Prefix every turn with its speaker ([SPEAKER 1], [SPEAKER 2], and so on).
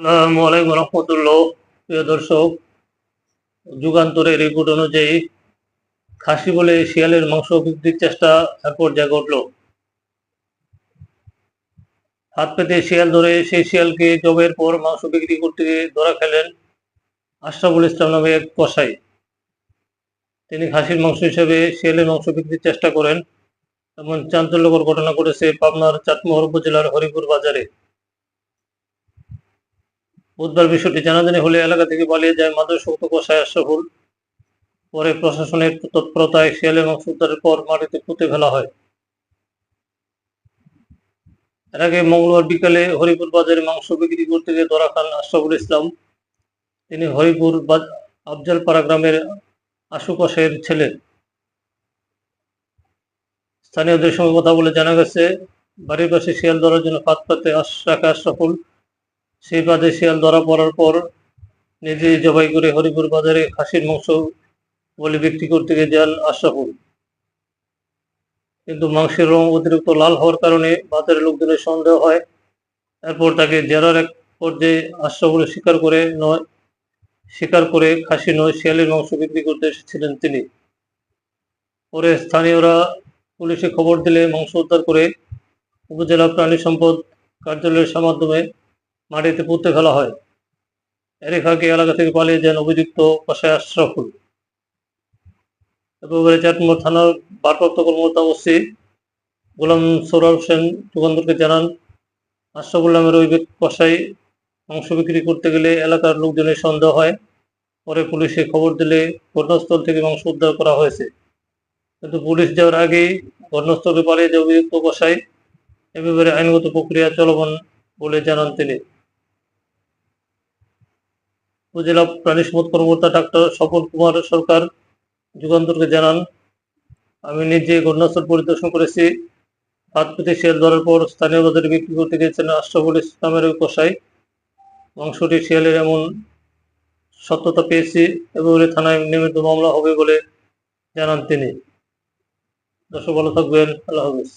[SPEAKER 1] আসসালামু আলাইকুম রহমতুল্লাহ। প্রিয় দর্শক, যুগান্তরের রিপোর্ট অনুযায়ী খাসি বলে শিয়ালের মাংস বিক্রির চেষ্টা এক পর্যায়ে ঘটল। হাত পেতে শিয়াল ধরে সেই শিয়ালকে জবের পর মাংস বিক্রি করতে ধরা খেলেন আশরাফুল ইসলাম নামে এক কসাই। তিনি খাসির মাংস হিসেবে শিয়ালের মাংস বিক্রির চেষ্টা করেন, এমন চাঞ্চল্যকর ঘটনা ঘটেছে পাবনার চাটমোহর উপজেলার হরিপুর বাজারে। বুধবার বিষয়টি জানাজানি হলে এলাকা থেকে পালিয়ে যায় মাদকসক্ত কষায় আশরাফুল। পরে প্রশাসনের তৎপরতায় শিয়ালের মাংস উদ্ধারের পর মাটিতে পুঁতে ফেলা হয়। এর আগে মঙ্গলবার বিকালে হরিপুর বাজারে মাংস বিক্রি করতে গিয়ে ধরা খান আশরাফুল ইসলাম। তিনি হরিপুর আফজালপাড়া গ্রামের আশু কষাইয়ের ছেলে। স্থানীয়দের সঙ্গে কথা বলে জানা গেছে, বাড়ির পাশে শিয়াল ধরার জন্য ফাঁদ পাতে আশ- আশরাফুল। সেই বাদে শিয়াল ধরা পড়ার পর নিজে জবাই করে হরিপুর বাজারে খাসির মাংস বলে বিক্রি করতে গিয়ে যান আশরাফুল। কিন্তু মাংসের রং অতিরিক্ত লাল হওয়ার কারণে বাজারের লোকজনের সন্দেহ হয়। এরপর তাকে জেরার এক পর্যায়ে আশরাফুল স্বীকার করে নয় স্বীকার করে খাসি নয়, শিয়ালের মাংস বিক্রি করতে এসেছিলেন তিনি। পরে স্থানীয়রা পুলিশে খবর দিলে মাংস উদ্ধার করে উপজেলা প্রাণী সম্পদ কার্যালয়ের মাধ্যমে মাটিতে পুঁতে ফেলা হয়। এরই ফাঁকে এলাকা থেকে পালিয়ে যান অভিযুক্ত কষায় আশরাফুল। এবারে চাটমোহর থানার ভারপ্রাপ্ত কর্মকর্তা ওসি গোলাম সৌরভ সেন যুগান্তরকে জানান, আশরাফুল নামের ওই কষাই মাংস বিক্রি করতে গেলে এলাকার লোকজনের সন্দেহ হয়। পরে পুলিশে খবর দিলে ঘটনাস্থল থেকে মাংস উদ্ধার করা হয়েছে। কিন্তু পুলিশ যাওয়ার আগেই ঘটনাস্থলে পালিয়ে যায় অভিযুক্ত কষাই এ ব্যাপারে আইনগত প্রক্রিয়া চলমান বলে জানান তিনি। উপজেলা প্রাণী সম্পদ কর্মকর্তা ডাক্তার স্বপন কুমার সরকার যুগান্তরকে জানান, আমি নিজে ঘটনাস্থল পরিদর্শন করেছি। হাত পেতে শিয়াল ধরার পর স্থানীয় বাজারে বিক্রি করতে গিয়েছেন আশরাফুল ইসলামের কষাই মাংসটি শিয়ালের এমন সত্যতা পেয়েছি এবং থানায় নিয়মিত মামলা হবে বলে জানান তিনি। দর্শক, ভালো থাকবেন। আল্লাহ হাফিজ।